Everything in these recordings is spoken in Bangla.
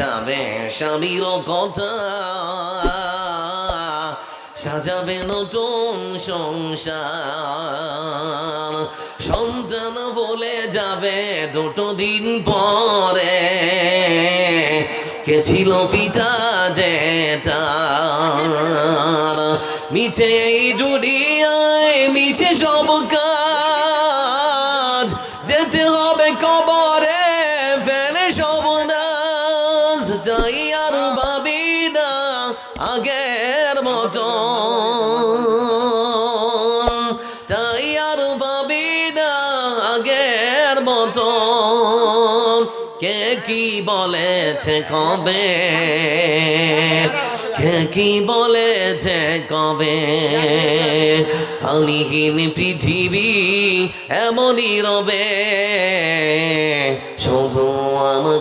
যাবে স্বামীর কথা। সাজাবে নতুন সংসার। সন্তান বলে যাবে দুটো দিন পরে। কে ছিল পিতা যেটা মিছে এই দুনিয়ায়, মিছে সব কাজ। যেতে হবে কবরে। যাই আর ভাবি না আগের মতো। তাই আর ভাবি না আগের মতো। কে কি বলেছে কবে? কে কি বলেছে কবে? আমিহীন পৃথিবী এমনই রবে।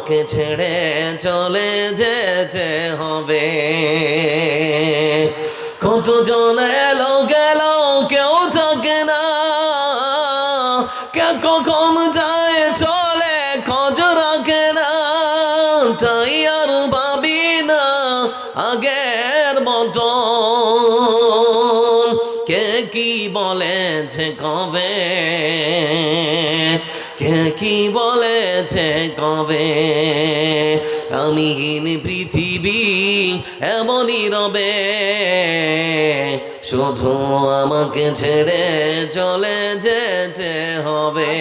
আমাকে ছেড়ে চলে যেতে হবে। কতজন এলো গেল, কেউ থাকে না। কে কখন যায় চলে খোঁজ রাখে না। তাই আর ভাবি না আগের মতো। কে কি বলেছে কবে? কে কি বলেছে কবে? আমি হীন পৃথিবী এমনই রবে। শুধু আমাকে ছেড়ে চলে যেতে হবে।